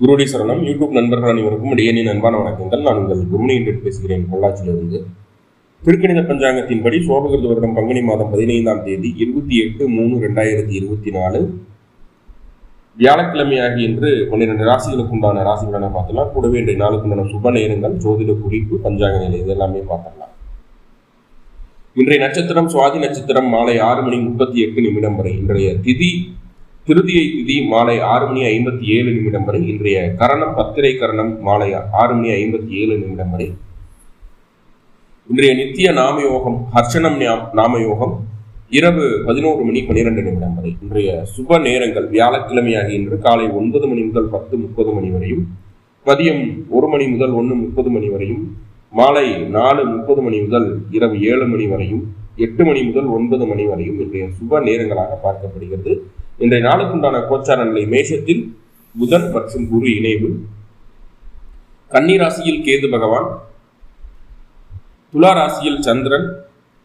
குருடி சரணம். யூடியூப் நண்பர்கள் அனைவருக்கும் இடையனின் அன்பான வணக்கங்கள். நான் உங்கள் குருமணி என்று பேசுகிறேன். பொள்ளாச்சியிலிருந்து. திருக்கணித பஞ்சாங்கத்தின்படி சோபகிருத வருடம் பங்குனி மாதம் பதினைந்தாம் தேதி இருபத்தி எட்டு மூணு ரெண்டாயிரத்தி இருபத்தி நாலு. வியாழக்கிழமையாகி இன்று பன்னிரெண்டு ராசிகளுக்கு உண்டான ராசிகளான பலனை பார்த்தலாம். கூடவே இன்றைய நாளுக்கு உண்டான சுப நேரங்கள் ஜோதிட குறிப்பு பஞ்சாங்க நிலை இதெல்லாமே பார்த்தலாம் பார்த்துடலாம். இன்றைய நட்சத்திரம் சுவாதி நட்சத்திரம் மாலை ஆறு மணி முப்பத்தி எட்டு நிமிடம் வரை இன்றைய திதி திருதியை திதி மாலை ஆறு மணி ஐம்பத்தி ஏழு நிமிடம் வரை இன்றைய கரணம் பத்திரை கரணம் மாலை ஆறு மணி ஐம்பத்தி ஏழு நிமிடம் வரை. இன்றைய நித்திய நாமயோகம் ஹர்ஷனம் நாமயோகம் இரவு பதினோரு மணி பன்னிரெண்டு நிமிடம் வரை. இன்றைய சுப நேரங்கள் வியாழக்கிழமையாகி இன்று காலை ஒன்பது மணி முதல் பத்து முப்பது மணி வரையும் மதியம் ஒரு மணி முதல் ஒன்று முப்பது மணி வரையும் மாலை நாலு முப்பது மணி முதல் இரவு ஏழு மணி வரையும் எட்டு மணி முதல் ஒன்பது மணி வரையும் இன்றைய சுப நேரங்களாக பார்க்கப்படுகிறது. இன்றைய நாளுக்குண்டான கோச்சார நிலை மேஷத்தில் புதன் மற்றும் குரு இணைவு. கன்னி ராசியில் கேது பகவான் துலா ராசியில் சந்திரன்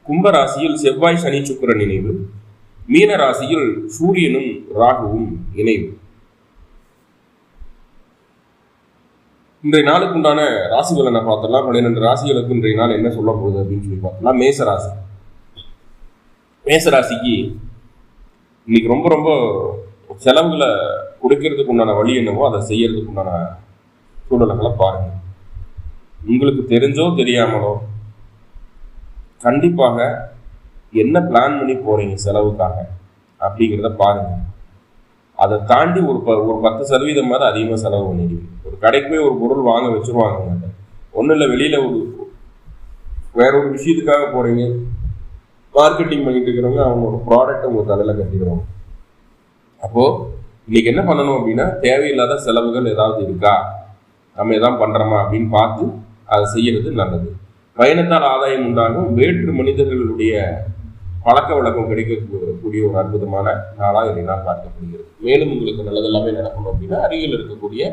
கும்ப ராசியில் செவ்வாய் சனி சுக்கிரன் இணைவு. மீன ராசியில் சூரியனும் ராகுவும் இணைவு. இன்றைய நாளுக்கு உண்டான ராசி பலனை பார்த்தலாம் பன்னிரெண்டு ராசிகளுக்கு இன்றைய நாள் என்ன சொல்ல போகுது அப்படின்னு சொல்லி பார்த்தலாம் மேச ராசி மேச ராசிக்கு இன்னைக்கு ரொம்ப ரொம்ப செலவுகளை கொடுக்கறதுக்கு உண்டான வழி என்னவோ அதை செய்யறதுக்கு உண்டான சூழல்களை பாருங்க. உங்களுக்கு தெரிஞ்சோ தெரியாமலோ கண்டிப்பாக என்ன பிளான் பண்ணி போறீங்க செலவுக்காக அப்படிங்கிறத பாருங்க. அதை தாண்டி ஒரு ப ஒரு பத்து சதவீதம் மாதிரி அதிகமாக செலவு பண்ணிடுவீங்க ஒரு கடைக்கு போய் ஒரு பொருள் வாங்க வச்சுருவாங்க ஒன்றும் இல்லை வெளியில் ஒரு வேற ஒரு விஷயத்துக்காக போறீங்க. மார்க்கெட்டிங் பண்ணிட்டு இருக்கிறவங்க அவங்களோட ப்ராடக்ட் உங்க தலையில கட்டிடுவாங்க. அப்போ இன்னைக்கு என்ன பண்ணணும் அப்படின்னா தேவையில்லாத செலவுகள் ஏதாவது இருக்கா? நம்ம எதாவது பண்றோமா அப்படின்னு பார்த்து அதை செய்யறது நல்லது. பயணத்தால் ஆதாயம் உண்டாகும். வேற்று மனிதர்களுடைய பழக்க வழக்கம் கிடைக்கக்கூடிய ஒரு அற்புதமான நாளாக இதை நாள் பார்க்கப்படுகிறது. மேலும் உங்களுக்கு நல்லதெல்லாமே நடக்கணும் அப்படின்னா அருகில் இருக்கக்கூடிய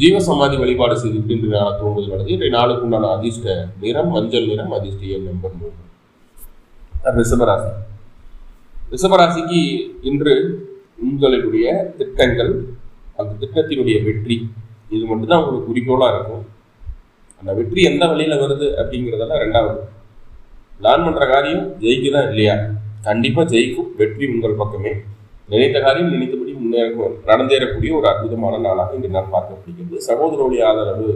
ஜீவசமாதி வழிபாடு செய்துவிட்டு இன்று நாளை தூங்குவது நல்லது. இன்றைய நாளுக்கு உண்டான அதிர்ஷ்ட நிறம் மஞ்சள் நிறம் அதிர்ஷ்ட எண் நம்பர் மூன்று ரிஷபராசி. ரிஷபராசிக்கு இன்று உங்களுடைய திட்டங்கள் அந்த திட்டத்தினுடைய வெற்றி இது மட்டும்தான் உங்களுக்கு குறிக்கோளாக இருக்கும். அந்த வெற்றி எந்த வழியில் வருது அப்படிங்கிறதெல்லாம் ரெண்டாவது. பிளான் பண்ணுற காரியம் ஜெயிக்குதா இல்லையா? கண்டிப்பாக ஜெயிக்கும். வெற்றி உங்கள் பக்கமே. நினைத்த காரியம் நினைத்தபடி முன்னேற நடந்தேறக்கூடிய ஒரு அற்புதமான நாளாக இந்த நாள் பார்க்கப்படுகிறது. சகோதர ஆதரவு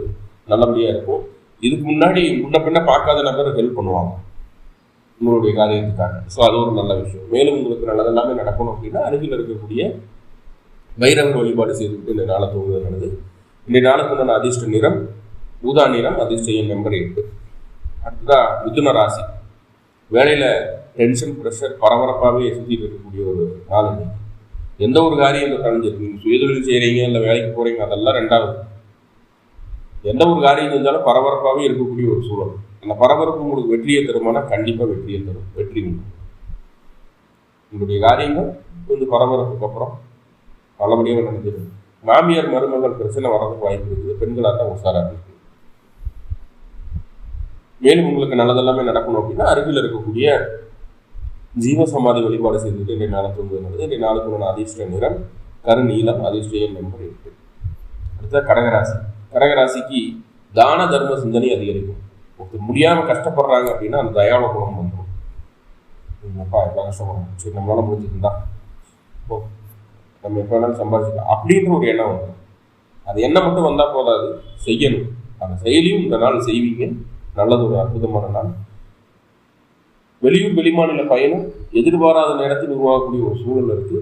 நல்லபடியாக இருக்கும். இதுக்கு முன்னாடி முன்ன பின்ன பார்க்காத நபர் ஹெல்ப் பண்ணுவாங்க. உங்களுடைய காரியத்துக்காக. ஸோ அது ஒரு நல்ல விஷயம். மேலும் உங்களுக்கு நல்லது எல்லாமே நடக்கணும் அப்படின்னா அருகில் இருக்கக்கூடிய பைரவர் வழிபாடு செய்துவிட்டு இந்த நாளை தூங்குவது நல்லது. இந்த நாளுக்கு உண்டான அதிர்ஷ்ட நிறம் ஊதா நிறம் அதிர்ஷ்ட எண் நம்பர் எட்டு. அடுத்ததா மிதுன ராசி. வேலையில் டென்ஷன் ப்ரெஷர் பரபரப்பாகவே சுற்றிட்டு இருக்கக்கூடிய ஒரு நாள் எந்த ஒரு காரியம் இருந்தாலும் சரி நீங்கள் சுயதொழில் செய்கிறீங்க இல்லை வேலைக்கு போகிறீங்க அதெல்லாம் ரெண்டாவது. எந்த ஒரு காரியம் செஞ்சாலும் பரபரப்பாகவே இருக்கக்கூடிய ஒரு சூழல். அந்த பரபரப்பு உங்களுக்கு வெற்றியை தருமானா கண்டிப்பாக வெற்றியை தரும். வெற்றி உண்டு. உங்களுடைய காரியங்கள் கொஞ்சம் பரபரப்புக்கு அப்புறம் நல்லபடியாக நடந்துடும். மாமியார் மருமகள் பிரச்சனை வர்றதுக்கு வாய்ப்பு இருக்குது. பெண்களாக தான் உஷாராக இருக்கு. மேலும் உங்களுக்கு நல்லதெல்லாமே நடக்கணும் அப்படின்னா அருகில் இருக்கக்கூடிய ஜீவசமாதி வழிபாடு செய்துட்டு இன்றைய நாளை தூங்குவது நல்லது. இன்றைய நாளுக்கு உண்டான அதிர்ஷ்ட நிறம் கருநீளம் அதிர்ஷ்ட நம்பர் எட்டு. அடுத்த கடகராசி. கடகராசிக்கு தான தர்ம சிந்தனை அதிகரிக்கும். ஒருத்தர் முடியாமல் கஷ்டப்படுறாங்க அப்படின்னா அந்த தயாள குணம் வந்துடும் அப்பா எப்போ கஷ்டப்படுறோம் சரி நம்மளால முடிஞ்சதுதான் ஓ நம்ம எப்போ வேணாலும் சம்பாதிச்சிக்கலாம். அப்படின்ற ஒரு எண்ணம் வந்துடும் அது எண்ணம் மட்டும் வந்தால் போதாது. செய்யணும். அந்த செயலியும் இந்த நாள் செய்வீங்க. நல்லது ஒரு அற்புதமான நாள். வெளியூர் வெளிமாநில பயணம் எதிர்பாராத நேரத்தில் உருவாகக்கூடிய ஒரு சூழல் இருக்குது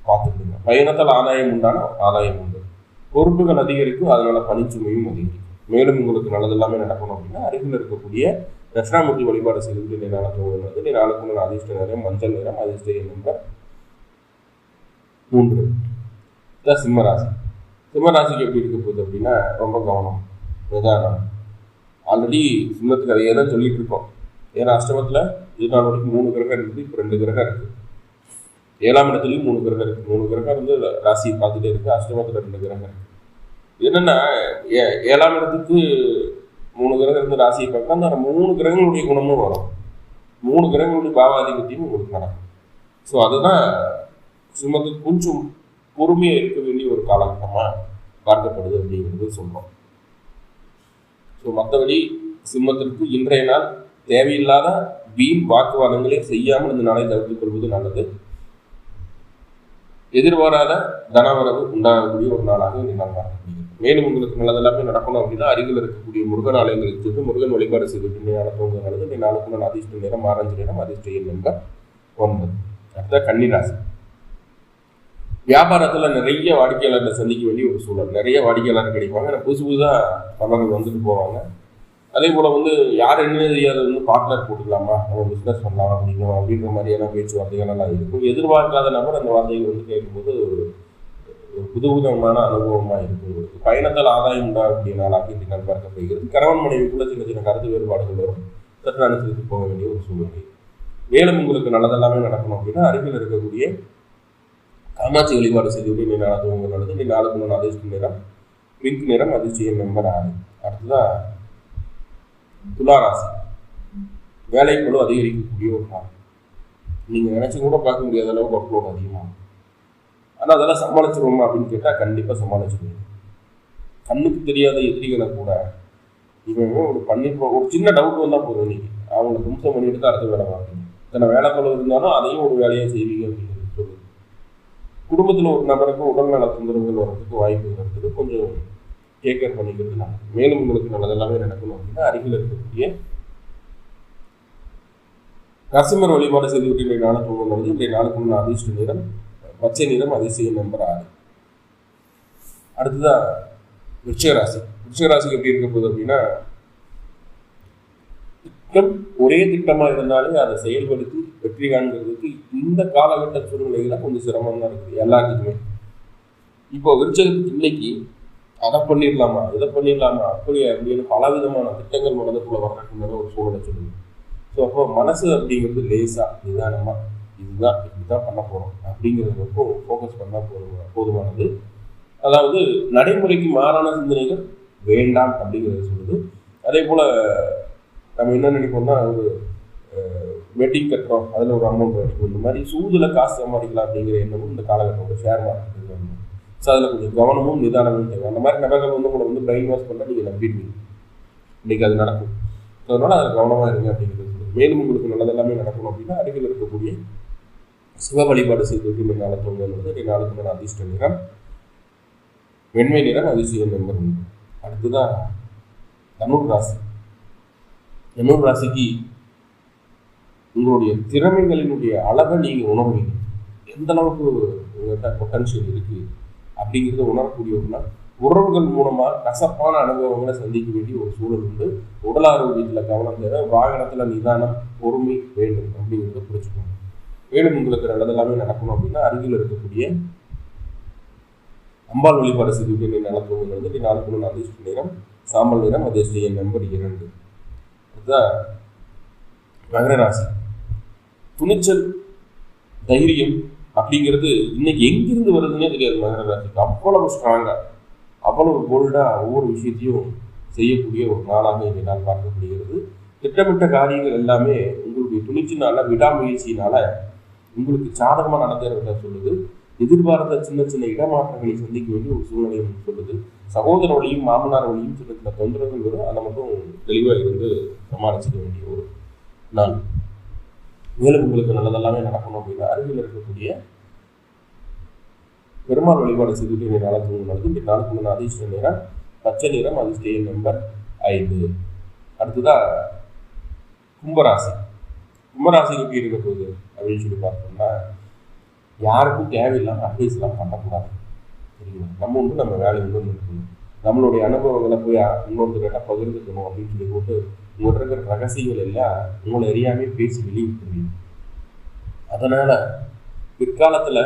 பார்த்துக்கோங்க பயணத்தால் ஆதாயம் உண்டான? ஆதாயம் உண்டு பொறுப்புகள் அதிகரிக்கும் அதனால பணிச்சுமையும் அதிகரிக்கும். மேலும் உங்களுக்கு நல்லது எல்லாமே நடக்கணும் அப்படின்னா அருகில் இருக்கக்கூடிய தட்சிணாமூர்த்தி வழிபாடு செய்து இன்றைய நாளுக்கு உள்ளது நாளுக்கு உள்ள அதிர்ஷ்ட நேரம் மஞ்சள் நேரம் அதிர்ஷ்ட நம்பர் மூன்று. இதான் சிம்மராசி சிம்மராசிக்கு எப்படி இருக்க போகுது அப்படின்னா ரொம்ப கவனம் நிதானம். ஆல்ரெடி சிம்மத்துக்கு அதை தான் சொல்லிட்டு இருக்கோம். ஏன்னா அஷ்டமத்தில் இது நாள் வரைக்கும் மூணு கிரகம் இருக்குது இப்போ ரெண்டு கிரகம் இருக்குது ஏழாம் இடத்துலையும் மூணு கிரகம் இருக்குது மூணு கிரகம் வந்து ராசியை பார்த்துட்டே இருக்கு. அஷ்டமத்தில் ரெண்டு கிரகம் இருக்கு என்னன்னா ஏ- ஏழாம் இடத்துக்கு மூணு கிரகம் இருந்து ராசியை பார்க்கலாம் அந்த மூணு கிரகங்களுடைய குணமும் வரும். மூணு கிரகங்களுடைய பாவாதிபத்தியும் உங்களுக்கு நடக்கும் ஸோ அதுதான் சிம்மத்துக்கு கொஞ்சம் பொறுமையாக இருக்க வேண்டிய ஒரு காலகட்டமாக பார்க்கப்படுது அப்படிங்கிறது சொல்கிறோம் ஸோ மற்றபடி சிம்மத்திற்கு இன்றைய நாள் தேவையில்லாத வீண் வாக்குவாதங்களே செய்யாமல் இந்த நாளை தவிர்த்துக் கொள்வது நல்லது. எதிர்பாராத தனவரவு உண்டாகக்கூடிய ஒரு நாளாக இந்த நாள் மேலும் உங்களுக்கு நல்லதெல்லாமே நடக்கணும் அப்படின்னா அருகில் இருக்கக்கூடிய முருகன் ஆலயங்களுக்கு சென்று முருகன் வழிபாடு செய்துட்டு இந்த நாளை தூங்க நல்லது நாளுக்கு நாளுக்குள்ள அதிர்ஷ்ட நேரம் ஆரஞ்சு நேரம் அதிர்ஷ்ட எண் நம்பர் ஒன்பது. அடுத்த கன்னிராசி. வியாபாரத்தில் நிறைய வாடிக்கையாளர்களை சந்திக்க வேண்டிய ஒரு சூழல். நிறைய வாடிக்கையாளர் கிடைப்பாங்க. ஆனால் புதுசு புதுசாக நபர்கள் வந்துட்டு போவாங்க. அதே போல் வந்து யார் என்ன தெரியாத வந்து பார்ட்னர் போட்டுக்கலாமா? நம்ம பிஸ்னஸ் பண்ணலாம் அப்படிங்கிறோம் அப்படின்ற மாதிரியான பேச்சுவார்த்தைகள் எல்லாம் இருக்கும். எதிர்பார்க்காத நபர் அந்த வார்த்தைகள் வந்து கேட்கும்போது ஒரு புது விதமான அனுபவமாக இருக்கும். உங்களுக்கு பயணத்தால் ஆதாயம் உண்டா நாளாக அப்படி நாள் பார்க்கப்படுகிறது. கணவன் மனைவிக்குள்ள சின்ன சின்ன கருத்து வேறுபாடுகள் வரும். சற்று அனுசரித்து போக வேண்டிய ஒரு சூழ்நிலை. மேலும் உங்களுக்கு நல்லதெல்லாமே நடக்கணும் அப்படின்னா அருகில் இருக்கக்கூடிய காமாட்சி வழிபாடு செய்து விட்டு நீ நாளை துவங்க நல்லது. நீ நாளுக்கு நாள் அதிர்ஷ்ட நிறம் பிங்க் நிறம் அதிர்ஷ்ட நம்பர் ஆறு. அடுத்ததான் துளாராசி. வேலைப்பளு அதிகரிக்கக்கூடிய ஒரு நாள். நீங்கள் நினச்சி கூட பார்க்க முடியாத அளவுக்கு ஒர்க்லோட் அதிகமாகும். ஆனால் அதெல்லாம் சமாளிச்சிருவோமா அப்படின்னு கேட்டால் கண்டிப்பாக சமாளிச்சிருவோம். கண்ணுக்கு தெரியாத எதிரிகளை கூட இவன் ஒரு பண்ணி ஒரு சின்ன டவுட் வந்தால் போதும் நீங்கள் அவங்கள தும்சம் பண்ணிட்டு தான் அடுத்த வேலை பார்ப்பீங்க இத்தனை வேலைப்பளு இருந்தாலும் அதையும் ஒரு வேலையை செய்வீங்க அப்படிங்கிறது சொல்லுது. குடும்பத்தில் ஒரு நபருக்கு உடல்நல தொந்தரவுகள் வர்றதுக்கு வாய்ப்பு இருக்கிறது கொஞ்சம் டேக் கேர் பண்ணிக்கிறது நல்லது. மேலும் உங்களுக்கு நல்லதெல்லாமே நடக்கணும் அப்படின்னா அருகில் இருக்கக்கூடிய நரசிம்மர் வழிபாடு செய்து விட்டு இன்றைய நாளை தூங்கும் பொழுது இன்றைய நாளுக்கு முன்ன அதிர்ஷ்ட நிறம் பச்சை நிறம் அதிசய நம்பர் ஆறு. அடுத்ததா விருச்சிகராசி. விருச்சிகராசிக்கு எப்படி இருக்க போகுது அப்படின்னா திட்டம் ஒரே திட்டமாக இருந்தாலே அதை செயல்படுத்தி வெற்றி காண்கிறதுக்கு இந்த காலகட்ட சூழ்நிலைகளை கொஞ்சம் சிரமம் தான் இருக்குது எல்லாத்துக்குமே. இப்போ விருச்சகத்துக்கு இன்னைக்கு அதை பண்ணிடலாமா இதை பண்ணிடலாமா? அப்படி அப்படின்னு பலவிதமான திட்டங்கள் மனதுக்குள்ள வர்றதுக்குள்ள ஒரு சூழலை சொல்லுது. ஸோ அப்போ மனசு அப்படிங்கிறது லேசா நிதானமா இதுதான் இப்படிதான் பண்ண போறோம் அப்படிங்கிறது மட்டும் ஃபோக்கஸ் பண்ணா போதும் போதுமானது. அதாவது நடைமுறைக்கு மாறான சிந்தனைகள் வேண்டாம் அப்படிங்கிறத சொல்லுது. அதே போல நம்ம என்ன நினைப்போம்னா ஒரு வெட்டிங் கட்டுறோம் அதில் ஒரு அமௌண்ட் இருக்கும் இந்த மாதிரி சூதில் காசு சம்பாதிக்கலாம் அப்படிங்கிற எண்ணமும் இந்த காலகட்டம் ஷேர் மார்க்கெட் ஸோ அதில் கொஞ்சம் கவனமும் நிதானமும் தேவை. அந்த மாதிரி நபர்கள் வந்து உங்களை வந்து பிரெயின் வாஷ் பண்ணால் நீங்கள் நம்பிடுவீங்க. இன்றைக்கி அது நடக்கும். ஸோ அதனால் அதில் கவனமாக இருங்க அப்படிங்கிறது மேலும் உங்களுக்கு நல்லதெல்லாமே நடக்கணும் அப்படின்னா அருகில் இருக்கக்கூடிய சிவ வழிபாடு செய்துவிட்டு இந்த நாளை தூங்குவது இந்த நாளுக்கு நான் அதிர்ஷ்ட நிறம் வெண்மை நிறம் அதிசயம் நம்பர் உண்டு அடுத்துதான் தனுர் ராசி. தனுர் ராசிக்கு உங்களுடைய திறமைகளினுடைய அளவை நீங்கள் உணர்வீங்க. எந்த அளவுக்கு உங்கள்கிட்ட பொட்டன்ஷியல் இருக்குது அப்படிங்கிறத உணரக்கூடிய ஒரு நாள். உறவுகள் மூலமாக கசப்பான அனுபவங்களை சந்திக்க வேண்டிய ஒரு சூழல் உண்டு. உடல் ஆரோக்கியத்தில் கவனம் தேவை. வாகனத்தில் நிதானம் பொறுமை வேண்டும் அப்படிங்கிறத புரிச்சுக்கோங்க மேலும் உங்களுக்கு நல்லதெல்லாமே நடக்கணும் அப்படின்னா அருகில் இருக்கக்கூடிய அம்பாள் வழிபாடு செய்துவிட்டு நீ வந்து நீ நாளுக்கு முன் நேரம் சாம்பல் நிறம் அதிர்ஷ்ட எண் நம்பர் இரண்டு. அதுதான் மகர ராசி. துணிச்சல் தைரியம் அப்படிங்கிறது இன்னைக்கு எங்கிருந்து வருதுன்னே தெரியாது மகர ராசிக்கு. அவ்வளவு ஸ்ட்ராங்காக அவ்வளவு போல்டாக ஒவ்வொரு விஷயத்தையும் செய்யக்கூடிய ஒரு நாளாக இந்த நாள் பார்க்கப்படுகிறது. திட்டமிட்ட காரியங்கள் எல்லாமே உங்களுடைய துணிச்சினால விடாமுயற்சியினால உங்களுக்கு சாதகமாக நடந்தேறத சொல்லுது. எதிர்பார்த்த சின்ன சின்ன இடமாற்றங்களை சந்திக்க வேண்டிய ஒரு சூழ்நிலை சொல்லுது. சகோதர வழியும் மாமனார் வழியும் சின்ன சின்ன தொந்தரவுகள் வரும். அதை மட்டும் தெளிவாக இருந்து சமாளிச்சுக்க வேண்டிய ஒரு நாள். மேலும் உங்களுக்கு நல்லதெல்லாமே நடக்கணும் அப்படின்னா அருகில் இருக்கக்கூடிய பெருமாள் வழிபாடு செய்துட்டு நீ நாளை தூங்கினது இந்த நாளுக்கு முன்ன அதிர்ஷ்ட நேரம் பச்சை நிறம் அதிர்ஷ்ட நம்பர் ஐந்து. அடுத்ததா கும்பராசி. கும்பராசி எப்படி இருக்க போகுது அப்படின்னு சொல்லி பார்த்தோம்னா யாருக்கும் தேவையில்லாமல் அட்வைஸ்லாம் பண்ணக்கூடாது. சரிங்களா நம்ம ஒன்று நம்ம வேலை ஒன்று இருக்கணும் நம்மளுடைய அனுபவங்களை போய் இன்னொருத்தர்கிட்ட பகிர்ந்துக்கணும் அப்படின்னு சொல்லி போட்டு உங்கள்கிட்ட இருக்கிற ரகசியங்கள் எல்லாம் உங்களை அறியாமே பேசி வெளியிட்டுருவீங்க. அதனால் பிற்காலத்தில்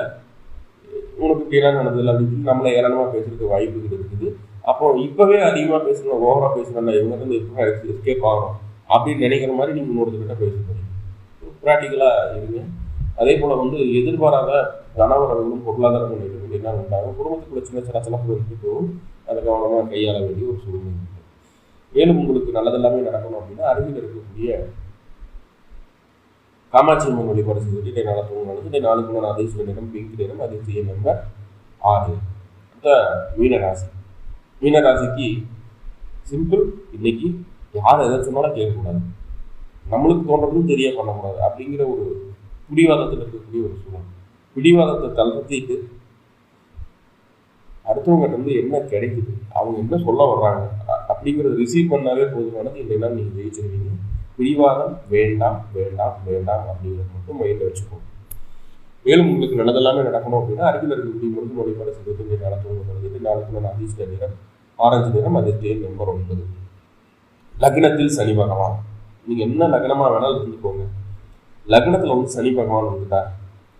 உனக்கு கீழே நடந்ததில்ல அப்படின்னு சொல்லி நம்மளை ஏராளமாக பேசுறதுக்கு வாய்ப்புகள் இருக்குது. அப்போ இப்போவே அதிகமாக பேசணும் ஓவராக பேசணும் இவங்க வந்து இப்போ எஸ்கேப் ஆகிறோம் அப்படின்னு நினைக்கிற மாதிரி நீங்கள் இன்னொருத்தர்கிட்ட பேச போறீங்க. ப்ராக்டிக்கலாக இருங்க. அதே போல் வந்து எதிர்பாராத கணவர்களும் பொருளாதார முன்னேற்றம் என்ன உண்டாகும்? குடும்பத்துக்குள்ள சின்ன சின்ன சிறப்பு இருக்கும் அதை கவனமாக கையாள வேண்டிய ஒரு சூழ்நிலை இருக்கு. மேலும் உங்களுக்கு நல்லதெல்லாமே நடக்கணும் அப்படின்னா அருகில் இருக்கக்கூடிய காமாட்சி அம்மன் வழிபாடு செய்துட்டு இதை நாளை தூங்கினது இதை நாளுக்கு நான் அதிர்ஷ்ட நேரம் பிங்க் நிறம் அதிர்ஷ்ட நம்பர் ஆறு. அடுத்த மீனராசி மீனராசிக்கு சிம்பிள் இன்னைக்கு யார் எதை சொன்னாலும் கேட்கக்கூடாது. நம்மளுக்கு தோன்றதும் தெரிய பண்ணக்கூடாது அப்படிங்கிற ஒரு பிடிவாதத்தில் இருக்கக்கூடிய ஒரு சூழல். பிடிவாதத்தை தளர்த்திட்டு அடுத்தவங்க வந்து என்ன கிடைக்குது? அவங்க என்ன சொல்ல வர்றாங்க? அப்படிங்கிறத ரிசீவ் பண்ணாவே போதுமானது இல்லைன்னா நீங்கள் ஜெயிச்சிருவீங்க. பிடிவாதம் வேண்டாம் வேண்டாம் வேண்டாம் அப்படிங்கிறத மட்டும் மைண்டில் வச்சுக்கோங்க. மேலும் உங்களுக்கு நல்லதெல்லாமே நடக்கணும் அப்படின்னா அருகில் இருக்கக்கூடிய முருகன் வழிபாடு செய்வது இந்த நடத்துவது இந்த நாளுக்கு அதிர்ஷ்ட நிறம் ஆரஞ்சு நிறம் அதிர்ஷ்ட நம்பர் ஒன்பது. லக்னத்தில் சனி பகவான். நீங்கள் என்ன லக்னமாக வேணாலும் இருந்துக்கோங்க. லக்னத்தில் வந்து சனி பகவான் வந்துட்டார்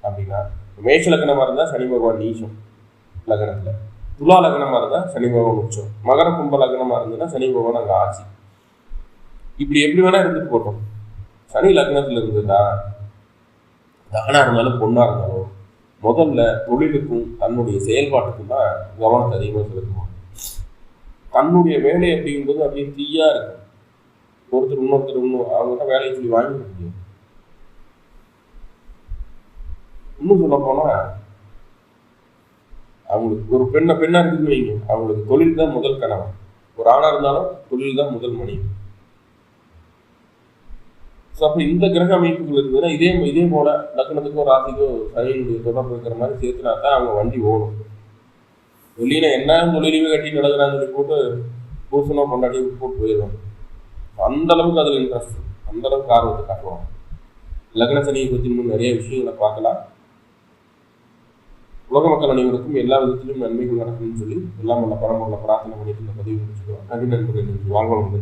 அப்படின்னா மேஷ லக்னமாக இருந்தால் சனி பகவான் நீச்சம் லக்னத்தில். துலா லக்னமாக இருந்தால் சனி பகவான் உச்சம். மகர கும்ப லக்னமாக இருந்ததுன்னா சனி பகவான் அங்கே ஆட்சி. இப்படி எப்படி வேணா இருந்துட்டு போட்டோம் சனி லக்னத்துல இருந்ததா தானா இருந்தாலும் பொண்ணா இருந்தாலும் முதல்ல தொழிலுக்கும் தன்னுடைய செயல்பாட்டுக்கும் தான் கவனத்தை அதிகமாக செலுத்துவாங்க. தன்னுடைய வேலை அப்படிங்கும்போது அப்படியே தீயா இருக்கும். ஒருத்தர் இன்னொருத்தர் இன்னும் அவங்ககிட்ட வேலையை சொல்லி வாங்கிக்க முடியும் இன்னும் சொல்ல போனா அவங்களுக்கு ஒரு பெண்ணை பெண்ணா இருக்குன்னு வைங்க. அவங்களுக்கு தொழில் தான் முதல் கணவன் ஒரு ஆணா இருந்தாலும் தொழில் தான் முதல் மனைவி. ஸோ அப்போ இந்த கிரக அமைப்புகள் இருந்ததுன்னா இதே இதே போல லக்னத்துக்கோ ராசிக்கோ சனியினுடைய தொடர்பு இருக்கிற மாதிரி சேர்த்துனா தான் அவங்க வண்டி ஓடும். வெளியில என்ன தொழிலுமே கட்டி நடக்கிறான்னு சொல்லி போட்டு பூசணும் கொண்டாடி போட்டு போயிடுவாங்க. அந்த அளவுக்கு அதில் இன்ட்ரெஸ்ட் அந்த அளவுக்கு ஆர்வத்தை காட்டுவாங்க. லக்ன சனியை பற்றி இன்னும் நிறைய விஷயங்களை பார்க்கலாம். உலக மக்கள் அனைவருக்கும் எல்லா விதத்திலும் நன்மைகள் நடக்கும்னு சொல்லி எல்லாம் நல்ல பரம்பரில் பிரார்த்தனை பண்ணிட்டு இந்த பதிவு முடிச்சுக்கலாம். நன்றி நண்பர்கள். வாழ்வளம்